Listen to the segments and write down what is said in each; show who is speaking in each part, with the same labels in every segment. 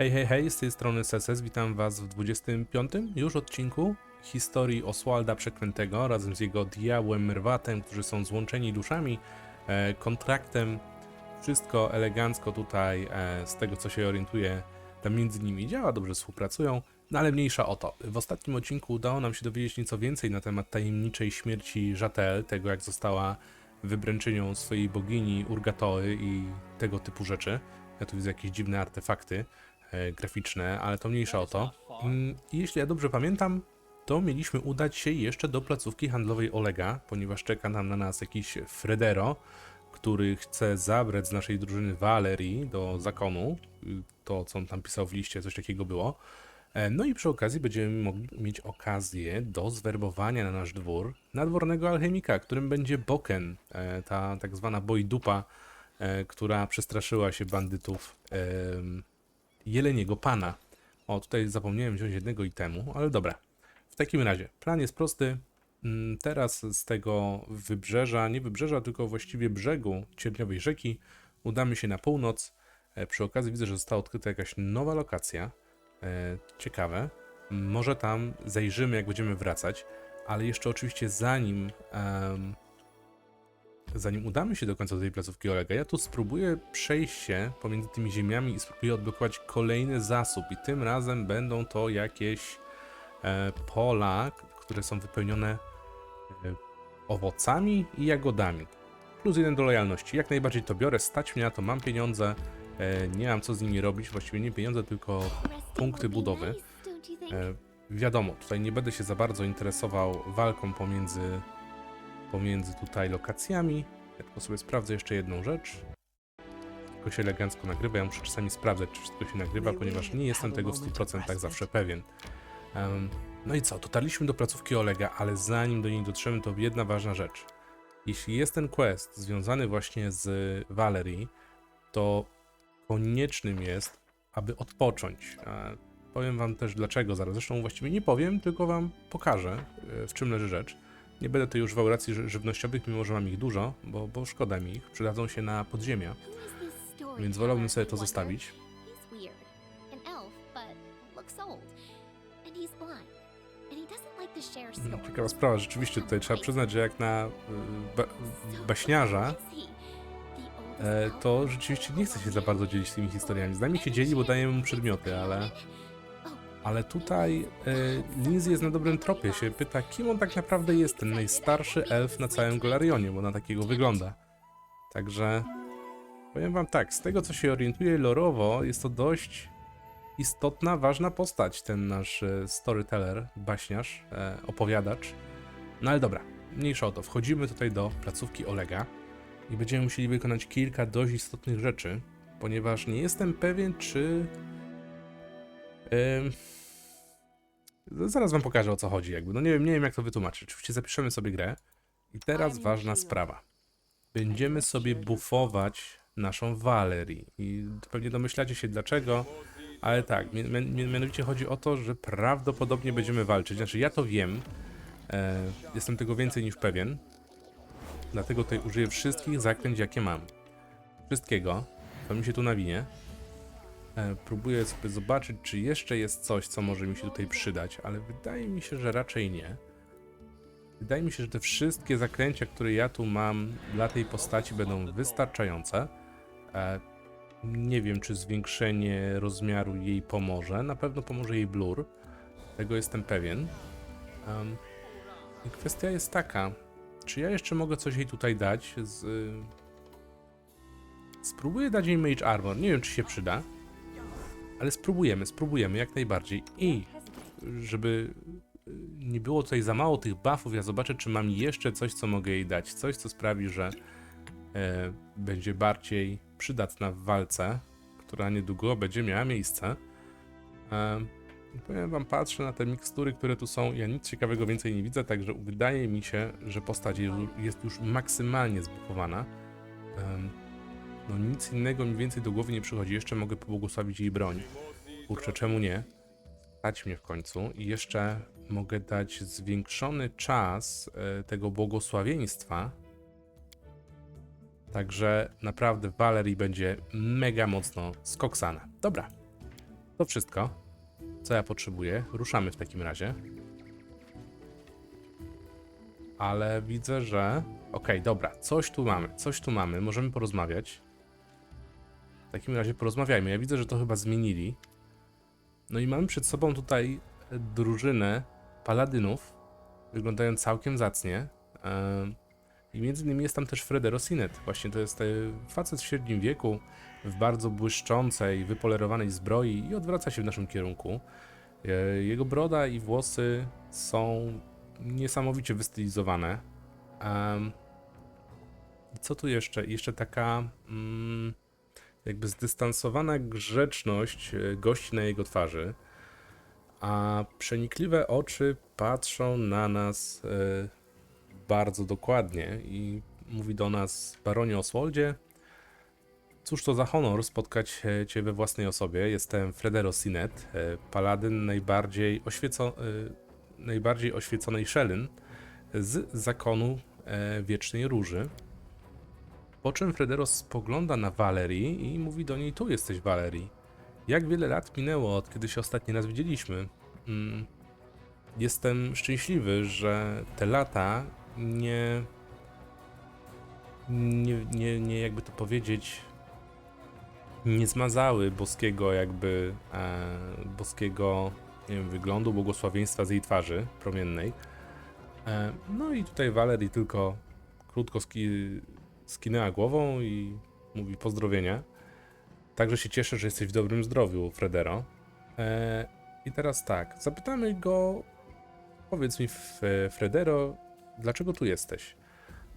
Speaker 1: Hej, hej, hej, z tej strony Seses, witam was w 25. już odcinku historii Oswalda Przeklętego razem z jego diabłem Myrwatem, którzy są złączeni duszami, e, kontraktem. Wszystko elegancko tutaj, e, z tego co się orientuję, tam między nimi działa, dobrze współpracują, no ale mniejsza o to. W ostatnim odcinku udało nam się dowiedzieć nieco więcej na temat tajemniczej śmierci Jatel, tego jak została wybręczynią swojej bogini Urgatory i tego typu rzeczy. Ja tu widzę jakieś dziwne artefakty graficzne, ale to mniejsza o to. Mm, jeśli ja dobrze pamiętam, to mieliśmy udać się jeszcze do placówki handlowej Olega, ponieważ czeka nam na nas jakiś Fredero, który chce zabrać z naszej drużyny Valerii do zakonu. To, co on tam pisał w liście, coś takiego było. E, No i przy okazji będziemy mogli mieć okazję do zwerbowania na nasz dwór nadwornego alchemika, którym będzie Boken, e, ta tak zwana bojdupa, e, która przestraszyła się bandytów Jeleniego Pana. O, tutaj zapomniałem wziąć jednego itemu, ale dobra. W takim razie, plan jest prosty. Mm, Teraz z tego wybrzeża, nie wybrzeża, tylko właściwie brzegu Cierniowej Rzeki udamy się na północ. E, Przy okazji widzę, że została odkryta jakaś nowa lokacja. E, Ciekawe. Może tam zajrzymy, jak będziemy wracać, ale jeszcze oczywiście zanim zanim udamy się do końca tej placówki Olega, ja tu spróbuję przejść się pomiędzy tymi ziemiami i spróbuję odblokować kolejny zasób. I tym razem będą to jakieś e, pola, które są wypełnione e, owocami i jagodami. Plus jeden do lojalności. Jak najbardziej to biorę, stać mnie na to, mam pieniądze, e, nie mam co z nimi robić, właściwie nie pieniądze, tylko punkty budowy. E, wiadomo, tutaj nie będę się za bardzo interesował walką pomiędzy, pomiędzy tutaj lokacjami. Ja tylko sobie sprawdzę jeszcze jedną rzecz. Tylko się elegancko nagrywa. Ja muszę czasami sprawdzać, czy wszystko się nagrywa, ponieważ nie jestem tego w 100% zawsze pewien. Em, no i co? Dotarliśmy do placówki Olega, ale zanim do niej dotrzemy, to jedna ważna rzecz. Jeśli jest ten quest związany właśnie z Valerie, to koniecznym jest, aby odpocząć. E, Powiem wam też dlaczego zaraz. Zresztą właściwie nie powiem, tylko wam pokażę, e, w czym leży rzecz. Nie będę używał racji ży- żywnościowych, mimo że mam ich dużo, bo, bo szkoda mi ich. Przydadzą się na podziemia.
Speaker 2: Więc wolałbym sobie to zostawić.
Speaker 1: Mm, Ciekawa sprawa, rzeczywiście tutaj trzeba przyznać, że jak na y, ba baśniarza, e, to rzeczywiście nie chce się za bardzo dzielić tymi historiami. Z nami się dzieli, bo dajemy mu przedmioty, ale, ale tutaj e, jest na dobrym tropie. Się pyta, kim on tak naprawdę jest, ten najstarszy elf na całym Golarionie, bo na takiego wygląda. Także powiem wam tak, z tego co się orientuję lorowo, jest to dość istotna, ważna postać, ten nasz e, storyteller, baśniarz, e, opowiadacz. No ale dobra, mniejsza o to. Wchodzimy tutaj do placówki Olega i będziemy musieli wykonać kilka dość istotnych rzeczy, ponieważ nie jestem pewien, czy. Ym... Zaraz wam pokażę o co chodzi, jakby. No nie wiem, nie wiem jak to wytłumaczyć. Oczywiście zapiszemy sobie grę. I teraz ważna sprawa. Będziemy sobie buffować naszą Valerii. I pewnie domyślacie się dlaczego. Ale tak, mi- mi- mianowicie chodzi o to, że prawdopodobnie będziemy walczyć. Znaczy, ja to wiem. E, jestem tego więcej niż pewien. Dlatego tutaj użyję wszystkich zaklęć, jakie mam. Wszystkiego, co mi się tu nawinie. E, próbuję sobie zobaczyć, czy jeszcze jest coś, co może mi się tutaj przydać, ale wydaje mi się, że raczej nie. Wydaje mi się, że te wszystkie zaklęcia, które ja tu mam dla tej postaci będą wystarczające. E, nie wiem, czy zwiększenie rozmiaru jej pomoże. Na pewno pomoże jej blur. Tego jestem pewien. I kwestia jest taka, czy ja jeszcze mogę coś jej tutaj dać z... Spróbuję dać jej Mage Armor. Nie wiem, czy się przyda. Ale spróbujemy, spróbujemy jak najbardziej. I żeby y, nie było tutaj za mało tych buffów, ja zobaczę, czy mam jeszcze coś, co mogę jej dać. Coś, co sprawi, że e, będzie bardziej przydatna w walce, która niedługo będzie miała miejsce. E, powiem wam, patrzę na te mikstury, które tu są, ja nic ciekawego więcej nie widzę, także wydaje mi się, że postać jest już- maksymalnie zbufowana. Em, no nic innego mi więcej do głowy nie przychodzi, jeszcze mogę pobłogosławić jej broń. Kurczę, czemu nie? Stać mnie w końcu i jeszcze mogę dać zwiększony czas e, tego błogosławieństwa. Także naprawdę Valerie będzie mega mocno skoksana. Dobra, To wszystko, co ja potrzebuję. Ruszamy w takim razie. Ale widzę, że... Okej, dobra, coś tu mamy, coś tu mamy, możemy porozmawiać. W takim razie porozmawiajmy. Ja widzę, że to chyba zmienili. No i mamy przed sobą tutaj drużynę paladynów. Wyglądają całkiem zacnie. I między innymi jest tam też Fredero Sinet. Właśnie to jest e, facet w średnim wieku, w bardzo błyszczącej, wypolerowanej zbroi i odwraca się w naszym kierunku. E, Jego broda i włosy są niesamowicie wystylizowane. Co tu jeszcze? Jeszcze taka mm, jakby zdystansowana grzeczność e, gości na jego twarzy, a przenikliwe oczy patrzą na nas e, bardzo dokładnie i mówi do nas baronie Oswaldzie. Cóż to za honor spotkać e, Cię we własnej osobie. Jestem Fredero Sinet, paladyn najbardziej, oświeco, najbardziej oświeconej Szelyn z zakonu Wiecznej Róży. Po czym Frederos spogląda na Valerii i mówi do niej: Tu jesteś, Valerii. Jak wiele lat minęło od kiedy się ostatni raz widzieliśmy? Mm, Jestem szczęśliwy, że te lata nie. Nie, nie, nie jakby to powiedzieć. Nie zmazały boskiego, jakby. E, boskiego, nie wiem, wyglądu, błogosławieństwa z jej twarzy promiennej. E, no i tutaj Valerii tylko krótko ski, skinęła głową i mówi pozdrowienia. Także się cieszę, że jesteś w dobrym zdrowiu, Fredero. E, I teraz tak, zapytamy go, powiedz mi, Fredero, dlaczego tu jesteś?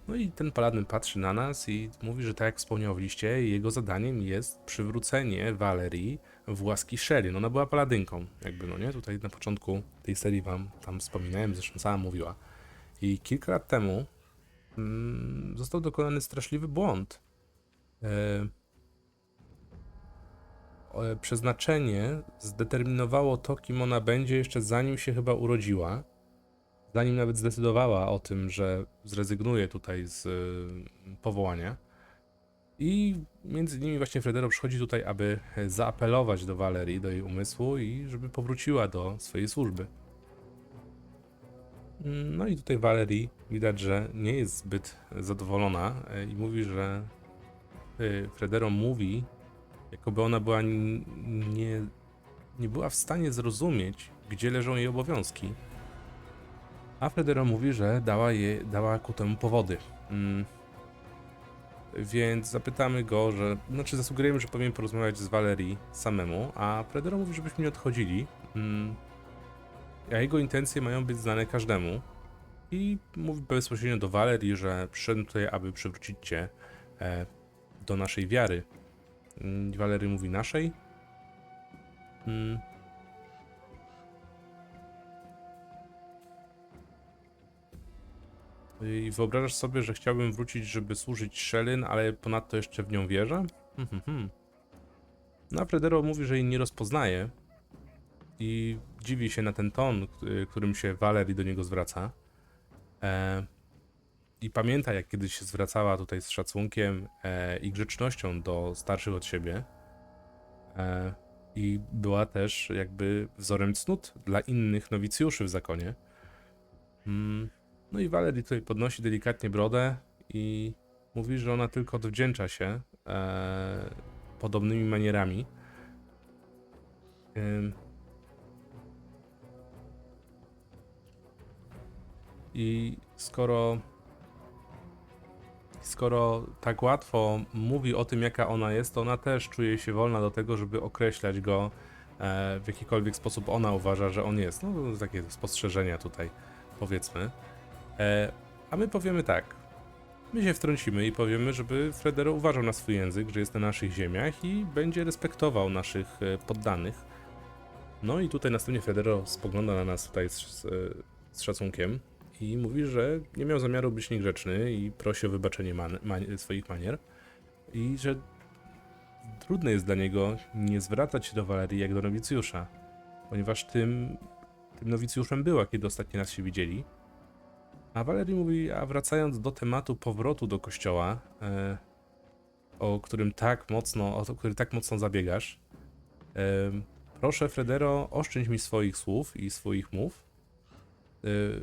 Speaker 1: No i ten paladyn patrzy na nas i mówi, że tak jak wspomniał w liście, jego zadaniem jest przywrócenie Valerii w łaski Shelly. Ona była paladynką, jakby, no nie? Tutaj na początku tej serii wam tam wspominałem, zresztą sama mówiła. I kilka lat temu został dokonany straszliwy błąd. E, przeznaczenie zdeterminowało to, kim ona będzie jeszcze zanim się chyba urodziła. Zanim nawet zdecydowała o tym, że zrezygnuje tutaj z y, powołania. I między innymi właśnie Fredero przychodzi tutaj, aby zaapelować do Valerii, do jej umysłu i żeby powróciła do swojej służby. No i tutaj Valerii widać, że nie jest zbyt zadowolona e, i mówi, że y, Fredero mówi, jakoby ona była nie, nie była w stanie zrozumieć, gdzie leżą jej obowiązki. A Fredero mówi, że dała, je, dała ku temu powody. Mm. Więc zapytamy go, że. Znaczy, zasugerujemy, że powinien porozmawiać z Valerii samemu, a Fredero mówi, żebyśmy nie odchodzili. Mm. A jego intencje mają być znane każdemu. I mówi bezpośrednio do Valerii, że przyszedłem tutaj, aby przywrócić cię e, do naszej wiary. Mm, Valerii mówi naszej. Mm. I wyobrażasz sobie, że chciałbym wrócić, żeby służyć Shelyn, ale ponadto jeszcze w nią wierzę? Hmm, hmm, hmm. No a Fredero mówi, że jej nie rozpoznaje i dziwi się na ten ton, którym się Valerie do niego zwraca. E, I pamięta, jak kiedyś się zwracała tutaj z szacunkiem e, i grzecznością do starszych od siebie. E, I była też jakby wzorem cnót dla innych nowicjuszy w zakonie. Mm. No i Valerie tutaj podnosi delikatnie brodę i mówi, że ona tylko odwdzięcza się e, podobnymi manierami. I skoro skoro tak łatwo mówi o tym, jaka ona jest, to ona też czuje się wolna do tego, żeby określać go e, w jakikolwiek sposób ona uważa, że on jest. No, takie spostrzeżenia tutaj, powiedzmy. E, a my powiemy tak. My się wtrącimy i powiemy, żeby Fredero uważał na swój język, że jest na naszych ziemiach i będzie respektował naszych e, poddanych. No i tutaj następnie Fredero spogląda na nas tutaj z, z szacunkiem i mówi, że nie miał zamiaru być niegrzeczny i prosi o wybaczenie man, man, swoich manier i że trudno jest dla niego nie zwracać się do Walerii jak do nowicjusza, ponieważ tym, tym nowicjuszem była, kiedy ostatni raz się widzieli. A Valerie mówi, a wracając do tematu powrotu do kościoła, e, o którym tak mocno, o który tak mocno zabiegasz, e, proszę Fredero, oszczędź mi swoich słów i swoich mów. Y,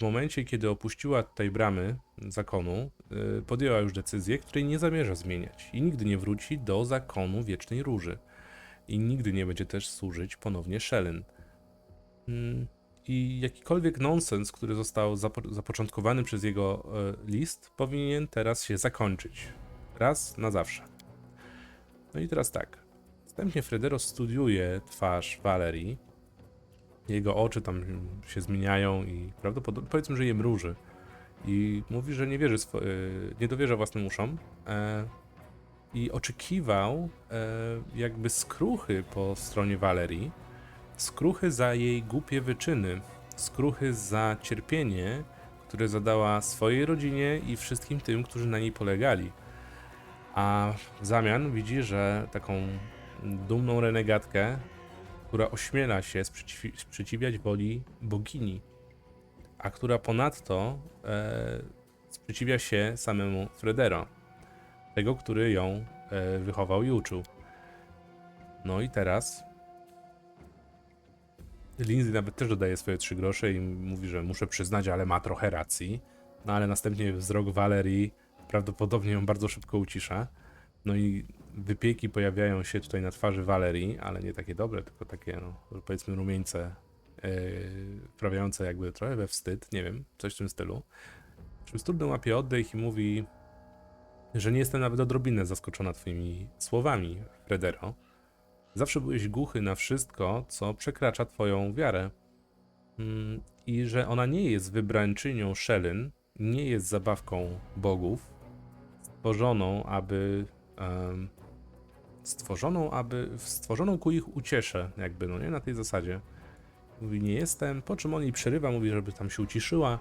Speaker 1: W momencie, kiedy opuściła tutaj bramy zakonu, y, podjęła już decyzję, której nie zamierza zmieniać i nigdy nie wróci do zakonu Wiecznej Róży. I nigdy nie będzie też służyć ponownie Shellen. Mm, I jakikolwiek nonsens, który został zapo- zapoczątkowany przez jego e, list, powinien teraz się zakończyć. Raz na zawsze. No i teraz tak. Wstępnie Fredero studiuje twarz Valerii. Jego oczy tam się zmieniają i prawdopodobnie powiedzmy, że je mruży. I mówi, że nie wierzy, e, nie dowierza własnym uszom. E, I oczekiwał e, jakby skruchy po stronie Valerii. Skruchy za jej głupie wyczyny. Skruchy za cierpienie, które zadała swojej rodzinie i wszystkim tym, którzy na niej polegali. A w zamian widzi, że taką dumną renegatkę, która ośmiela się sprzeciwi- sprzeciwiać woli bogini, a która ponadto e, sprzeciwia się samemu Fredero, tego, który ją e, wychował i uczył. No i teraz Lindsay nawet też dodaje swoje trzy grosze i mówi, że muszę przyznać, ale ma trochę racji. No ale następnie wzrok Valerii prawdopodobnie ją bardzo szybko ucisza. No i wypieki pojawiają się tutaj na twarzy Valerii, ale nie takie dobre, tylko takie, no, powiedzmy rumieńce, yy, wprawiające jakby trochę we wstyd, nie wiem, coś w tym stylu. Czym trudno łapie oddech i mówi, że nie jestem nawet odrobinę zaskoczona twoimi słowami, Fredero. Zawsze byłeś głuchy na wszystko, co przekracza twoją wiarę. Mm, I że ona nie jest wybrańczynią Shelyn, nie jest zabawką bogów, stworzoną, aby. em, stworzoną, aby. stworzoną ku ich uciesze, jakby, no nie na tej zasadzie. Mówi, nie jestem, po czym on jej przerywa, mówi, żeby tam się uciszyła,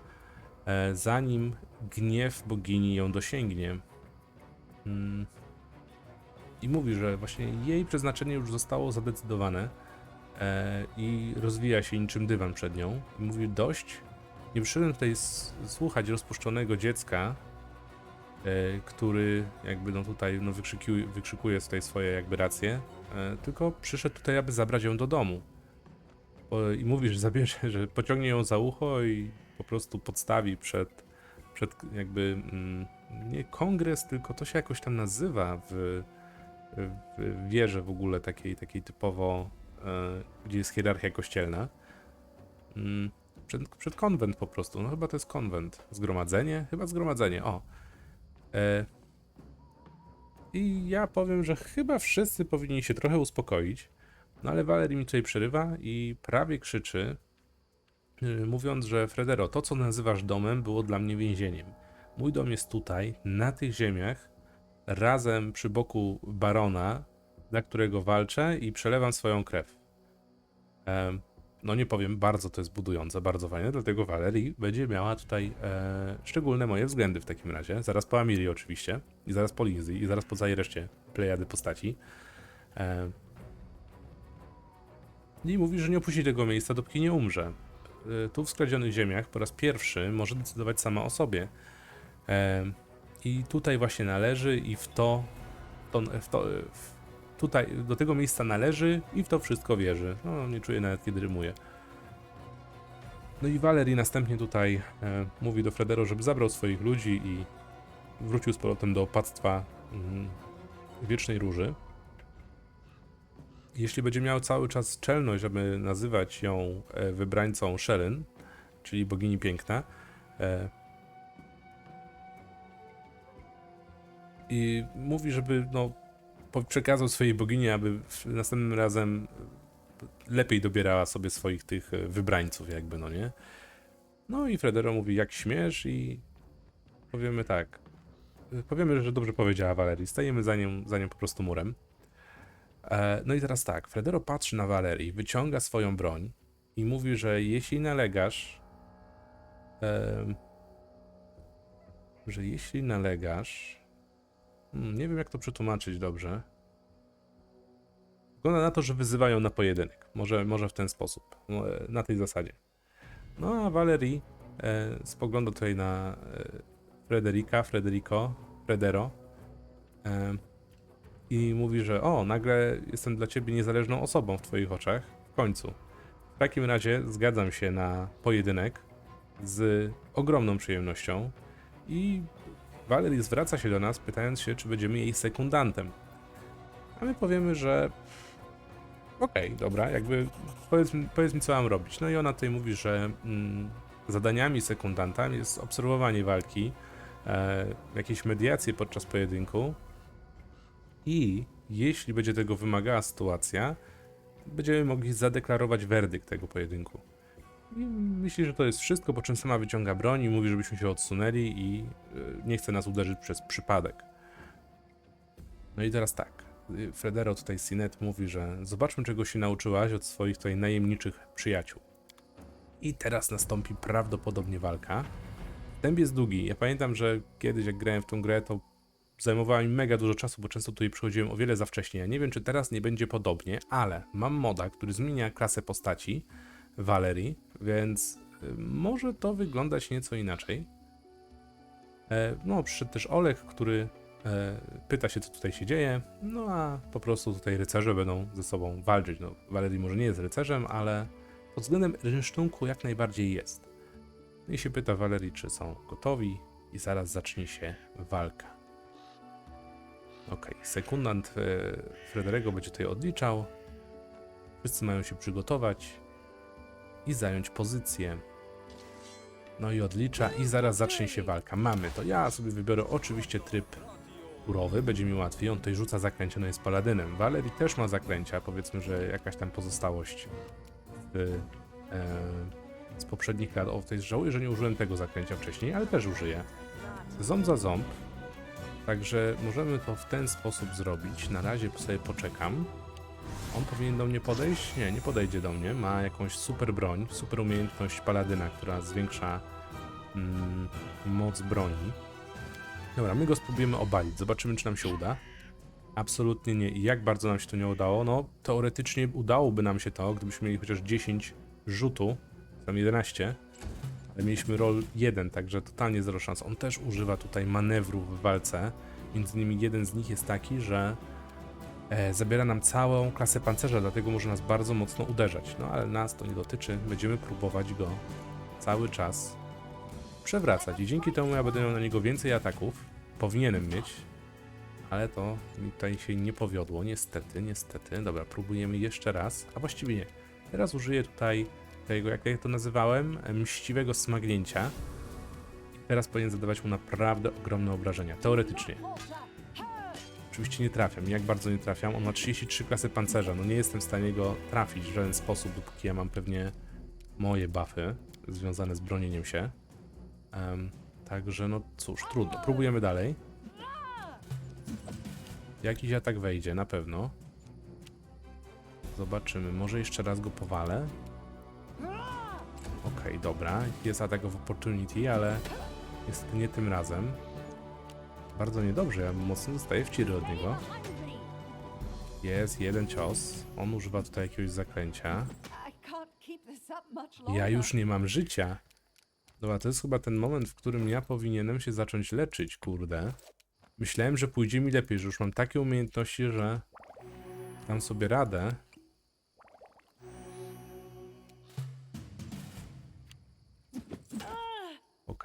Speaker 1: e, zanim gniew bogini ją dosięgnie. Mm, i mówi, że właśnie jej przeznaczenie już zostało zadecydowane e, i rozwija się niczym dywan przed nią. I mówi dość. Nie przyszedłem tutaj słuchać rozpuszczonego dziecka, który jakby no tutaj no wykrzykuje, tutaj swoje jakby racje, e, tylko przyszedł tutaj, aby zabrać ją do domu. I mówi, że zabierze, że pociągnie ją za ucho i po prostu podstawi przed, przed jakby mm, nie kongres, tylko to się jakoś tam nazywa w, w wierze w ogóle takiej, takiej typowo, e, gdzie jest hierarchia kościelna. Mm, Przed, przed konwent po prostu. No chyba to jest konwent. Zgromadzenie? Chyba zgromadzenie, o. E, I ja powiem, że chyba wszyscy powinni się trochę uspokoić. No ale Valerie mi tutaj przerywa i prawie krzyczy, y, mówiąc, że Fredero, to co nazywasz domem było dla mnie więzieniem. Mój dom jest tutaj, na tych ziemiach, razem przy boku barona, dla którego walczę i przelewam swoją krew. No nie powiem, bardzo to jest budujące, bardzo fajne, dlatego Valerii będzie miała tutaj e, szczególne moje względy w takim razie. Zaraz po Amiri oczywiście, i zaraz po Lindsay, i zaraz po całej reszcie plejady postaci. E, I mówi, że nie opuści tego miejsca, dopóki nie umrze. E, tu w skradzionych ziemiach po raz pierwszy może decydować sama o sobie. E, I tutaj właśnie należy i w to, to, w to w, tutaj do tego miejsca należy i w to wszystko wierzy. No, nie czuję nawet kiedy rymuje. No i Valerie następnie tutaj e, mówi do Fredero, żeby zabrał swoich ludzi i wrócił z powrotem do opactwa mm, Wiecznej Róży. Jeśli będzie miał cały czas czelność, aby nazywać ją e, wybrańcą Shelyn, czyli bogini piękna, e, i mówi, żeby no, przekazał swojej bogini, aby następnym razem lepiej dobierała sobie swoich tych e, wybrańców, jakby, no nie? No i Fredero mówi, jak śmiesz i powiemy tak. e, Powiemy, że dobrze powiedziała Valerii. Stajemy za nią, za nią po prostu murem. E, no i teraz tak, Fredero patrzy na Valerii, wyciąga swoją broń i mówi, że jeśli nalegasz, że jeśli nalegasz, Hmm, nie wiem, jak to przetłumaczyć dobrze. Wygląda na to, że wyzywają na pojedynek. Może, może w ten sposób. no, e, Na tej zasadzie. No a Valerie e, spogląda tutaj na e, Frederika, Frederico, Fredero. I mówi, że o, nagle jestem dla ciebie niezależną osobą w twoich oczach. W końcu. W takim razie zgadzam się na pojedynek z ogromną przyjemnością i Valerie zwraca się do nas, pytając się, czy będziemy jej sekundantem. A my powiemy, że okej, dobra, jakby powiedz, mi- powiedz mi, co mam robić. No i ona tutaj mówi, że mm, zadaniami sekundanta jest obserwowanie walki, e, jakieś mediacje podczas pojedynku i jeśli będzie tego wymagała sytuacja, będziemy mogli zadeklarować werdykt tego pojedynku. I myśli, że to jest wszystko, po czym sama wyciąga broń i mówi, żebyśmy się odsunęli i e, nie chce nas uderzyć przez przypadek. No i teraz tak. y, Fredero tutaj Sinet mówi, że zobaczmy czego się nauczyłaś od swoich tutaj najemniczych przyjaciół. I teraz nastąpi prawdopodobnie walka. Temp jest długi. Ja pamiętam, że kiedyś jak grałem w tą grę, to zajmowała mi mega dużo czasu, bo często tutaj przychodziłem o wiele za wcześnie. Ja nie wiem, czy teraz nie będzie podobnie, ale mam moda, który zmienia klasę postaci Valerii, więc y, może to wyglądać nieco inaczej. E, no, przyszedł też Olek, który e, pyta się, co tutaj się dzieje, no a po prostu tutaj rycerze będą ze sobą walczyć. No, Valerii może nie jest rycerzem, ale pod względem rynsztunku jak najbardziej jest. I się pyta Valerii, czy są gotowi i zaraz zacznie się walka. Okej, sekundant e, Frederego będzie tutaj odliczał. Wszyscy mają się przygotować i zająć pozycję. No i odlicza i zaraz zacznie się walka. Mamy to. Ja sobie wybiorę oczywiście tryb turowy, będzie mi łatwiej. On tutaj rzuca zaklęcie, no jest paladynem. Valerie też ma zaklęcia, powiedzmy, że jakaś tam pozostałość z, e, z poprzednich lat. O, tutaj żałuję, że nie użyłem tego zaklęcia wcześniej, ale też użyję. Ząb za ząb. Także możemy to w ten sposób zrobić. Na razie sobie poczekam. On powinien do mnie podejść? Nie, nie podejdzie do mnie. Ma jakąś super broń, super umiejętność paladyna, która zwiększa mm, moc broni. Dobra, my go spróbujemy obalić. Zobaczymy, czy nam się uda. Absolutnie nie. I jak bardzo nam się to nie udało? No, teoretycznie udałoby nam się to, gdybyśmy mieli chociaż 10 rzutu, tam 11, ale mieliśmy roll 1, także totalnie zero szans. On też używa tutaj manewrów w walce. Między innymi jeden z nich jest taki, że e, zabiera nam całą klasę pancerza, dlatego może nas bardzo mocno uderzać. No ale nas to nie dotyczy. Będziemy próbować go cały czas przewracać i dzięki temu ja będę miał na niego więcej ataków. Powinienem mieć, ale to mi tutaj się nie powiodło, niestety, niestety. Dobra, próbujemy jeszcze raz, a właściwie nie. Teraz użyję tutaj tego, jak ja to nazywałem, mściwego smagnięcia. Teraz powinien zadawać mu naprawdę ogromne obrażenia, teoretycznie. Oczywiście nie trafiam. Jak bardzo nie trafiam? On ma 33 klasy pancerza. No nie jestem w stanie go trafić w żaden sposób, dopóki ja mam pewnie moje buffy związane z bronieniem się. Em, także no cóż, trudno. Próbujemy dalej. Jakiś atak wejdzie, na pewno. Zobaczymy. Może jeszcze raz go powalę. Okej, dobra. Jest atak of opportunity, ale jest nie tym razem. Bardzo niedobrze, ja mocno dostaję wciry od niego. Jest jeden cios. On używa tutaj jakiegoś zaklęcia. Ja już nie mam życia. Dobra, to jest chyba ten moment, w którym ja powinienem się zacząć leczyć, kurde. Myślałem, że pójdzie mi lepiej, że już mam takie umiejętności, że dam sobie radę.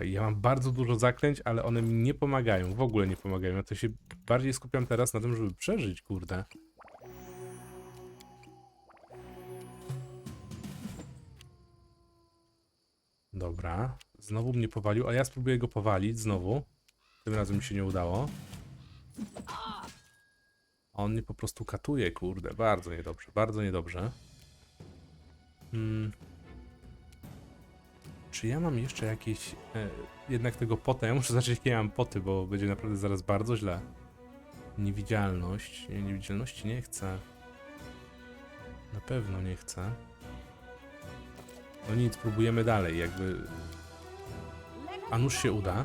Speaker 1: Ja mam bardzo dużo zaklęć, ale one mi nie pomagają, w ogóle nie pomagają. Ja to się bardziej skupiam teraz na tym, żeby przeżyć, kurde. Dobra, znowu mnie powalił, a ja spróbuję go powalić znowu. Tym razem mi się nie udało. On mnie po prostu katuje, kurde, bardzo niedobrze, bardzo niedobrze. Hmm. Czy ja mam jeszcze jakieś. E, jednak tego pota. Ja muszę zacząć, jakie ja mam poty, bo będzie naprawdę zaraz bardzo źle. Niewidzialność. Nie, niewidzialności nie chcę. Na pewno nie chcę. No nic, próbujemy dalej, jakby. A nuż się uda.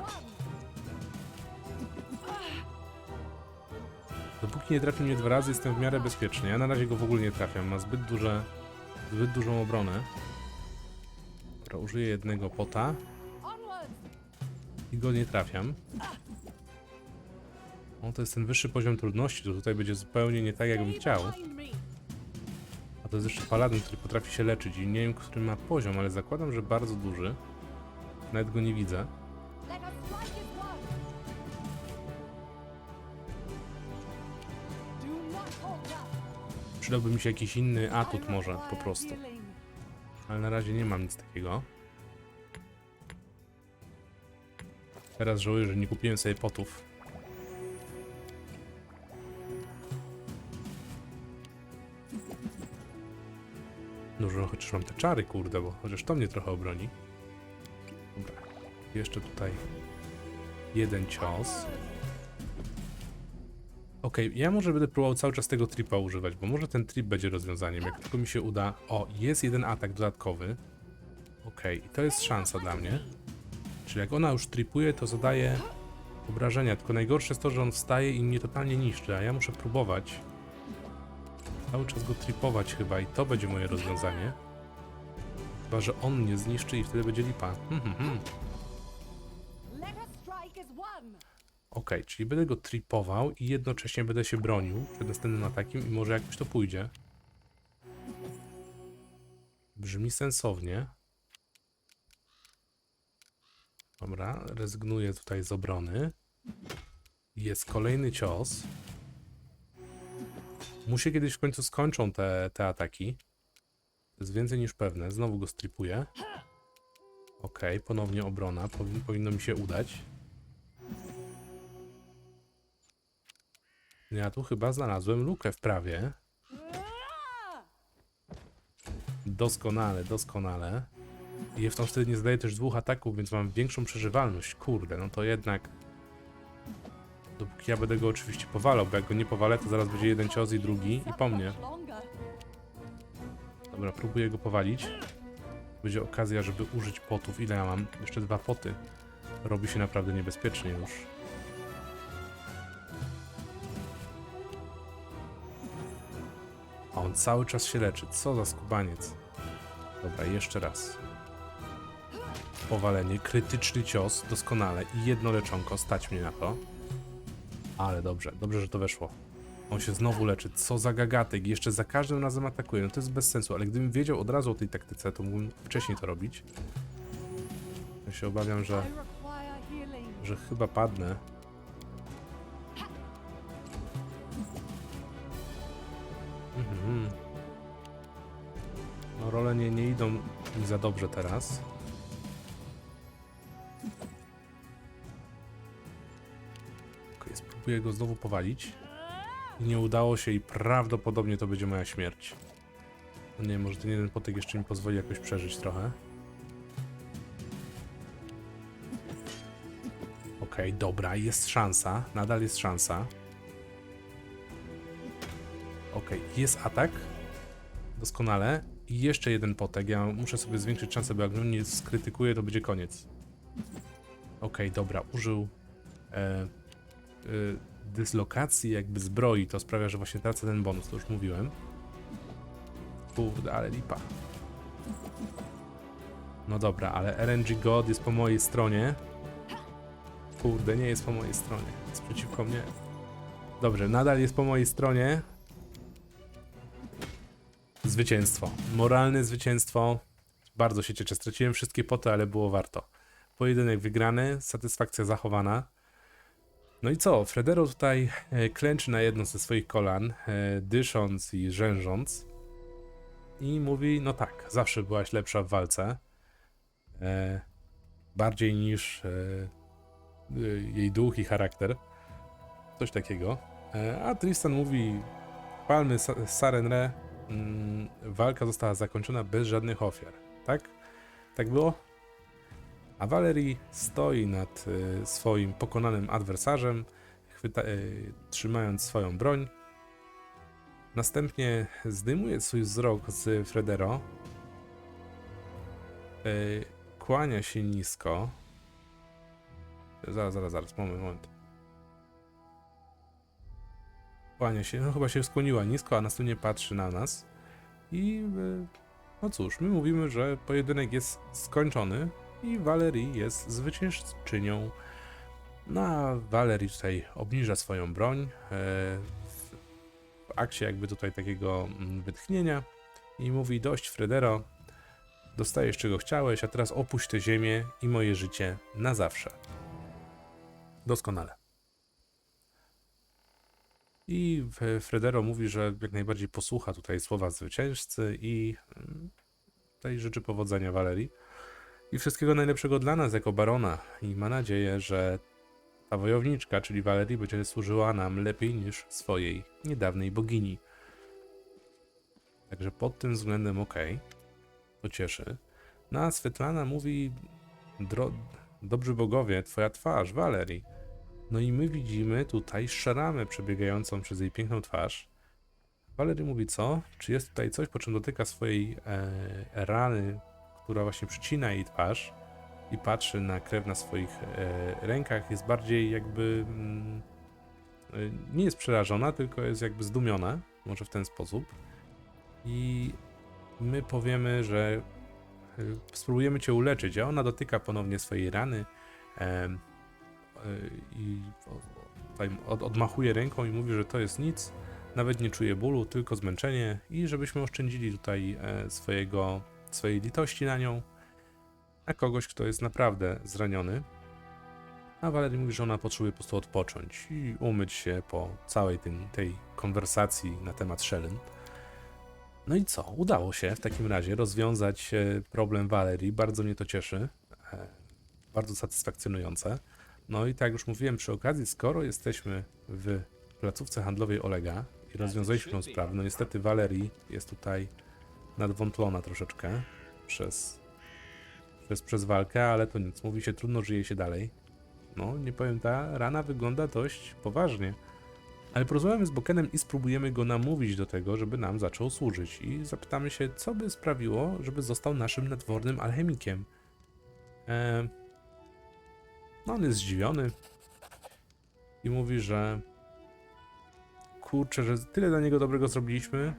Speaker 1: Dopóki nie trafi mnie dwa razy, jestem w miarę bezpieczny. Ja na razie go w ogóle nie trafiam. Ma zbyt duże. zbyt dużą obronę. Dobra, użyję jednego pota i go nie trafiam. O, to jest ten wyższy poziom trudności, to tutaj będzie zupełnie nie tak, jakbym chciał. A to jest jeszcze paladyn, który potrafi się leczyć i nie wiem, który ma poziom, ale zakładam, że bardzo duży. Nawet go nie widzę. Przydałby mi się jakiś inny atut może, po prostu. Ale na razie nie mam nic takiego. Teraz żałuję, że nie kupiłem sobie potów. Że chociaż mam te czary, kurde, bo chociaż to mnie trochę obroni. Dobra. Jeszcze tutaj jeden cios. Okej, ja może będę próbował cały czas tego tripa używać, bo może ten trip będzie rozwiązaniem, jak tylko mi się uda. O, jest jeden atak dodatkowy. Okej, i to jest szansa dla mnie. Czyli jak ona już tripuje, to zadaje obrażenia, tylko najgorsze jest to, że on wstaje i mnie totalnie niszczy, a ja muszę próbować cały czas go tripować chyba i to będzie moje rozwiązanie. Chyba, że on mnie zniszczy i wtedy będzie lipa. Hmm, hmm, hmm. Okej, czyli będę go tripował i jednocześnie będę się bronił przed następnym atakiem i może jakoś to pójdzie. Brzmi sensownie. Dobra, rezygnuję tutaj z obrony. Jest kolejny cios. Mu się kiedyś w końcu skończą te, te ataki. To jest więcej niż pewne. Znowu go stripuję. Okej, ponownie obrona. Powin, powinno mi się udać. Ja tu chyba znalazłem lukę w prawie. Doskonale, doskonale. I Jefton wtedy nie zadaje też dwóch ataków, więc mam większą przeżywalność. Kurde, no to jednak... Dopóki ja będę go oczywiście powalał, bo jak go nie powalę, to zaraz będzie jeden cios i drugi i po mnie. Dobra, próbuję go powalić. Będzie okazja, żeby użyć potów. Ile ja mam? Jeszcze dwa poty. Robi się naprawdę niebezpiecznie już. A on cały czas się leczy. Co za skubaniec. Dobra, jeszcze raz. Powalenie, krytyczny cios, doskonale i jedno leczonko, stać mnie na to. Ale dobrze, dobrze, że to weszło. On się znowu leczy, co za gagatek, jeszcze za każdym razem atakuje, no to jest bez sensu, ale gdybym wiedział od razu o tej taktyce, to mógłbym wcześniej to robić. Ja się obawiam, że, że chyba padnę. Nie, idą mi za dobrze teraz. Okej, spróbuję go znowu powalić. Nie udało się i prawdopodobnie to będzie moja śmierć. No nie, może ten jeden potek jeszcze mi pozwoli jakoś przeżyć trochę. Okej, dobra, jest szansa. Nadal jest szansa. Okej, jest atak. Doskonale. I jeszcze jeden potek. Ja muszę sobie zwiększyć szansę, bo jak on nie skrytykuje, to będzie koniec. Okej, dobra, użył e, e, dyslokacji jakby zbroi, to sprawia, że właśnie tracę ten bonus, to już mówiłem. Kurde, ale lipa. No dobra, ale RNG God jest po mojej stronie. Kurde, nie jest po mojej stronie. Jest przeciwko mnie. Dobrze, nadal jest po mojej stronie. Zwycięstwo. Moralne zwycięstwo. Bardzo się cieszę. Straciłem wszystkie poty, ale było warto. Pojedynek wygrany, satysfakcja zachowana. No i co? Fredero tutaj e, klęczy na jedno ze swoich kolan, e, dysząc i rzężąc. I mówi, no tak, zawsze byłaś lepsza w walce. E, bardziej niż jej duch i charakter. Coś takiego. A Tristan mówi, palmy Sa- Sarenre, mm, walka została zakończona bez żadnych ofiar. Tak? Tak było? A Valerie stoi nad y, swoim pokonanym adwersarzem, chwyta, y, trzymając swoją broń. Następnie zdejmuje swój wzrok z Fredero. Y, kłania się nisko. Zaraz, zaraz, zaraz, moment, moment. Kłania się, no chyba się skłoniła nisko, a następnie patrzy na nas. I y, no cóż, my mówimy, że pojedynek jest skończony i Valerie jest zwyciężczynią No a Valerie tutaj obniża swoją broń e, w, w akcie jakby tutaj takiego mm, wytchnienia i mówi dość Fredero, dostajesz czego chciałeś, a teraz opuść tę ziemię i moje życie na zawsze. Doskonale. I Fredero mówi, że jak najbardziej posłucha tutaj słowa zwycięzcy i mm, tutaj życzy powodzenia Valerii i wszystkiego najlepszego dla nas jako barona i ma nadzieję, że ta wojowniczka, czyli Valerie, będzie służyła nam lepiej niż swojej niedawnej bogini. Także pod tym względem ok, to cieszy. No a Svetlana mówi, dobrzy bogowie, twoja twarz, Valerie. No i my widzimy tutaj szaramę przebiegającą przez jej piękną twarz. Valerie mówi co? Czy jest tutaj coś, po czym dotyka swojej e, rany, która właśnie przycina jej twarz i patrzy na krew na swoich e, rękach, jest bardziej jakby mm, e, nie jest przerażona, tylko jest jakby zdumiona, może w ten sposób. I my powiemy, że e, spróbujemy cię uleczyć, a ona dotyka ponownie swojej rany i tutaj od, odmachuje ręką i mówi, że to jest nic, nawet nie czuje bólu, tylko zmęczenie i żebyśmy oszczędzili tutaj e, swojego, swojej litości na nią, na kogoś, kto jest naprawdę zraniony. A Valerie mówi, że ona potrzebuje po prostu odpocząć i umyć się po całej tej konwersacji na temat Shellen. No i co? Udało się w takim razie rozwiązać e, problem Valerii. Bardzo mnie to cieszy. E, Bardzo satysfakcjonujące. No i tak już mówiłem przy okazji, skoro jesteśmy w placówce handlowej Olega i rozwiązaliśmy tą sprawę, no niestety Valerii jest tutaj nadwątlona troszeczkę przez, przez, przez walkę, ale to nic. Mówi się, trudno żyje się dalej. No, nie powiem, ta rana wygląda dość poważnie. Ale porozmawiamy z Bokenem i spróbujemy go namówić do tego, żeby nam zaczął służyć. I zapytamy się, co by sprawiło, żeby został naszym nadwornym alchemikiem. Eee, no, on jest zdziwiony i mówi, że kurczę, że tyle dla niego dobrego zrobiliśmy,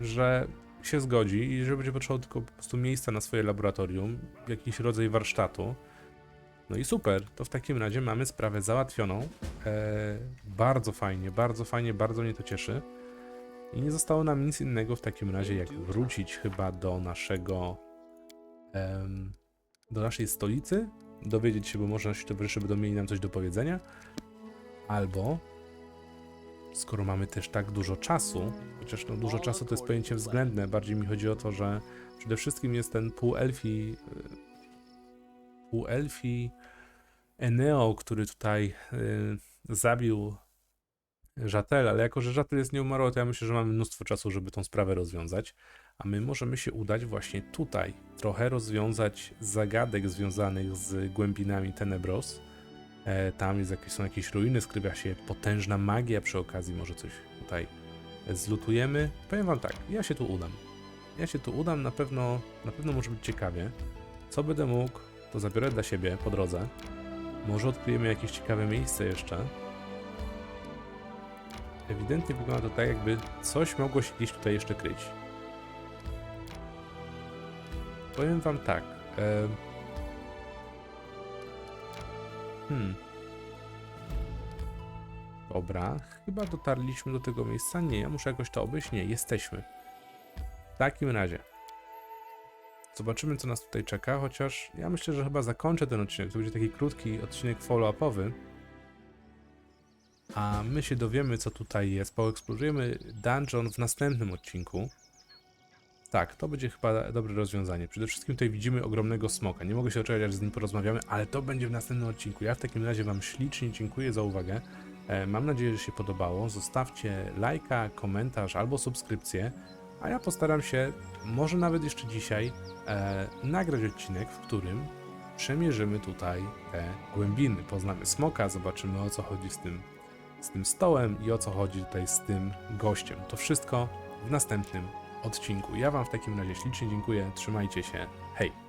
Speaker 1: że się zgodzi i że będzie potrzebował tylko po prostu miejsca na swoje laboratorium, jakiś rodzaj warsztatu. No i super, to w takim razie mamy sprawę załatwioną. Eee, bardzo fajnie, bardzo fajnie, bardzo mnie to cieszy. I nie zostało nam nic innego w takim razie, jak wrócić chyba do naszego. em, do naszej stolicy, dowiedzieć się, bo może nasi towarzysze będą mieli nam coś do powiedzenia. Albo, skoro mamy też tak dużo czasu, chociaż no dużo czasu to jest pojęcie względne, bardziej mi chodzi o to, że przede wszystkim jest ten półelfi, y, półelfi Eneo, który tutaj y, zabił Żatel, ale jako, że Żatel jest nieumarły, to ja myślę, że mamy mnóstwo czasu, żeby tą sprawę rozwiązać, a my możemy się udać właśnie tutaj, trochę rozwiązać zagadek związanych z głębinami Tenebros. E, tam jest jakieś, są jakieś ruiny, skrywa się potężna magia przy okazji, może coś tutaj zlutujemy. Powiem wam tak, ja się tu udam. Ja się tu udam, na pewno, na pewno może być ciekawie. Co będę mógł, to zabiorę dla siebie po drodze. Może odkryjemy jakieś ciekawe miejsce jeszcze. Ewidentnie wygląda to tak, jakby coś mogło się gdzieś tutaj jeszcze kryć. Powiem wam tak. em, Hmm. Dobra, chyba dotarliśmy do tego miejsca. Nie, ja muszę jakoś to obejść. Nie, jesteśmy. W takim razie. Zobaczymy, co nas tutaj czeka, chociaż ja myślę, że chyba zakończę ten odcinek. To będzie taki krótki odcinek follow-upowy. A my się dowiemy, co tutaj jest. Poeksplorujemy dungeon w następnym odcinku. Tak, to będzie chyba dobre rozwiązanie. Przede wszystkim tutaj widzimy ogromnego smoka. Nie mogę się doczekać, aż z nim porozmawiamy, ale to będzie w następnym odcinku. Ja w takim razie Wam ślicznie dziękuję za uwagę. E, Mam nadzieję, że się podobało. Zostawcie lajka, komentarz albo subskrypcję, a ja postaram się, może nawet jeszcze dzisiaj, e, nagrać odcinek, w którym przemierzymy tutaj te głębiny. Poznamy smoka, zobaczymy o co chodzi z tym, z tym stołem i o co chodzi tutaj z tym gościem. To wszystko w następnym odcinku. Ja Wam w takim razie ślicznie dziękuję. Trzymajcie się. Hej!